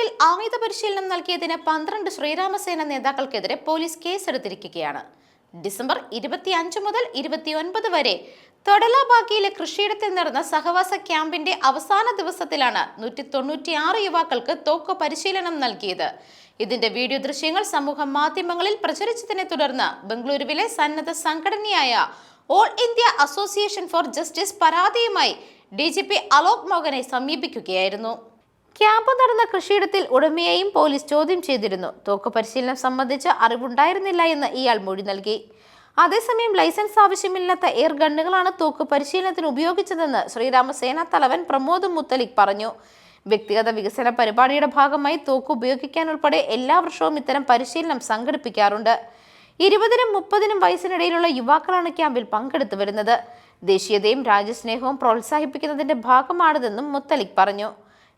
തമിഴ്നാട്ടിൽ ആയുധ പരിശീലനം നൽകിയതിന് പന്ത്രണ്ട് ശ്രീരാമസേന നേതാക്കൾക്കെതിരെ പോലീസ് കേസെടുത്തിരിക്കുകയാണ്. ഡിസംബർ ഇരുപത്തിയഞ്ച് മുതൽ ഇരുപത്തിയൊൻപത് വരെ തൊടലാബാക്കിയിലെ കൃഷിയിടത്തിൽ നടന്ന സഹവാസ ക്യാമ്പിന്റെ അവസാന ദിവസത്തിലാണ് നൂറ്റി തൊണ്ണൂറ്റിയാറ് യുവാക്കൾക്ക് തോക്ക് പരിശീലനം നൽകിയത്. ഇതിന്റെ വീഡിയോ ദൃശ്യങ്ങൾ സമൂഹ മാധ്യമങ്ങളിൽ പ്രചരിച്ചതിനെ തുടർന്ന് ബംഗളൂരുവിലെ സന്നദ്ധ സംഘടനയായ All India Association for Justice പരാതിയുമായി ഡി ജി പി അലോക് മോഹനെ സമീപിക്കുകയായിരുന്നു. ക്യാമ്പ് നടന്ന കൃഷിയിടത്തിൽ ഉടമയെയും പോലീസ് ചോദ്യം ചെയ്തിരുന്നു. തോക്ക് പരിശീലനം സംബന്ധിച്ച് അറിവുണ്ടായിരുന്നില്ല എന്ന് ഇയാൾ മൊഴി നൽകി. അതേസമയം ലൈസൻസ് ആവശ്യമില്ലാത്ത എയർ ഗണ്ണുകളാണ് തോക്ക് പരിശീലനത്തിന് ഉപയോഗിച്ചതെന്ന് ശ്രീരാമസേന തലവൻ പ്രമോദ് മുത്തലിക് പറഞ്ഞു. വ്യക്തിഗത വികസന പരിപാടിയുടെ ഭാഗമായി തോക്ക് ഉപയോഗിക്കാൻ ഉൾപ്പെടെ എല്ലാ വർഷവും ഇത്തരം പരിശീലനം സംഘടിപ്പിക്കാറുണ്ട്. ഇരുപതിനും മുപ്പതിനും വയസ്സിനിടയിലുള്ള യുവാക്കളാണ് ക്യാമ്പിൽ പങ്കെടുത്തു വരുന്നത്. ദേശീയതയും രാജ്യസ്നേഹവും പ്രോത്സാഹിപ്പിക്കുന്നതിന്റെ ഭാഗമാണിതെന്നും മുത്തലിക് പറഞ്ഞു.